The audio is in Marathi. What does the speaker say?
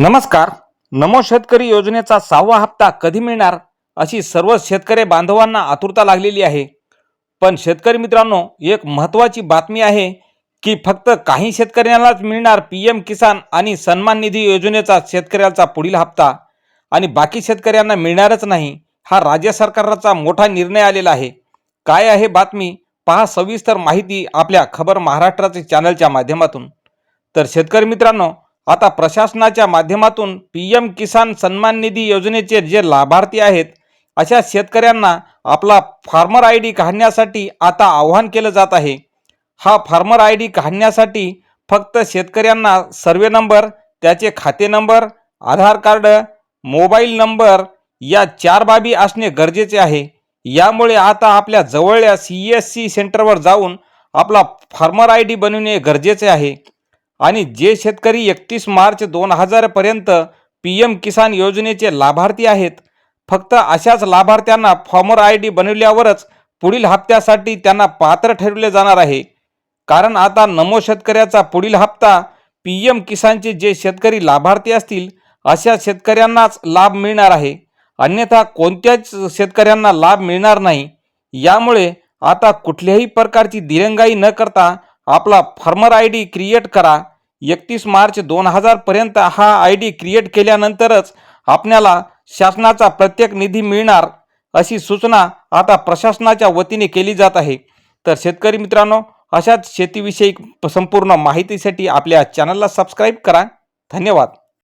नमस्कार. नमो शेतकरी योजनेचा सहावा हप्ता कधी मिळणार? अशी सर्व शेतकरी बांधवांना आतुरता लागलेली आहे. पण शेतकरी मित्रांनो एक महत्त्वाची बातमी आहे की फक्त काही शेतकऱ्यांनाच मिळणार पी एम किसान आणि सन्मान निधी योजनेचा शेतकऱ्याचा पुढील हप्ता. आणि बाकी शेतकऱ्यांना मिळणारच नाही हा राज्य सरकारचा मोठा निर्णय आलेला आहे. काय आहे बातमी? पहा सविस्तर माहिती आपल्या खबर महाराष्ट्राचे चॅनलच्या माध्यमातून. तर शेतकरी मित्रांनो आता प्रशासनाच्या माध्यमातून पी एम किसान सन्मान निधी योजनेचे जे लाभार्थी आहेत अशा शेतकऱ्यांना आपला फार्मर आय डी काढण्यासाठी आता आव्हान केलं जात आहे. हा फार्मर आय डी काढण्यासाठी फक्त शेतकऱ्यांना सर्वे नंबर त्याचे खाते number Aadhaar card mobile number या चार बाबी असणे गरजेचे आहे. यामुळे आता आपल्या जवळच्या सी एस सी सेंटरवर जाऊन आपला फार्मर आय डी बनविणे गरजेचे आहे. आणि जे शेतकरी एकतीस मार्च दोन हजारपर्यंत पी एम किसान योजनेचे लाभार्थी आहेत फक्त अशाच लाभार्थ्यांना फॉर्मर आय डी बनवल्यावरच पुढील हप्त्यासाठी त्यांना पात्र ठरवले जाणार आहे. कारण आता नमो शेतकऱ्याचा पुढील हप्ता पी एम किसानचे जे शेतकरी लाभार्थी असतील अशा शेतकऱ्यांनाच लाभ मिळणार आहे. अन्यथा कोणत्याच शेतकऱ्यांना लाभ मिळणार नाही. यामुळे आता कुठल्याही प्रकारची दिरंगाई न करता आपला फार्मर आय डी क्रिएट करा. एकतीस मार्च दोन हजारपर्यंत हा आय डी क्रिएट केल्यानंतरच आपल्याला शासनाचा प्रत्येक निधी मिळणार अशी सूचना आता प्रशासनाच्या वतीने केली जात आहे. तर शेतकरी मित्रांनो अशाच शेतीविषयी संपूर्ण माहितीसाठी आपल्या चॅनलला सबस्क्राईब करा. धन्यवाद.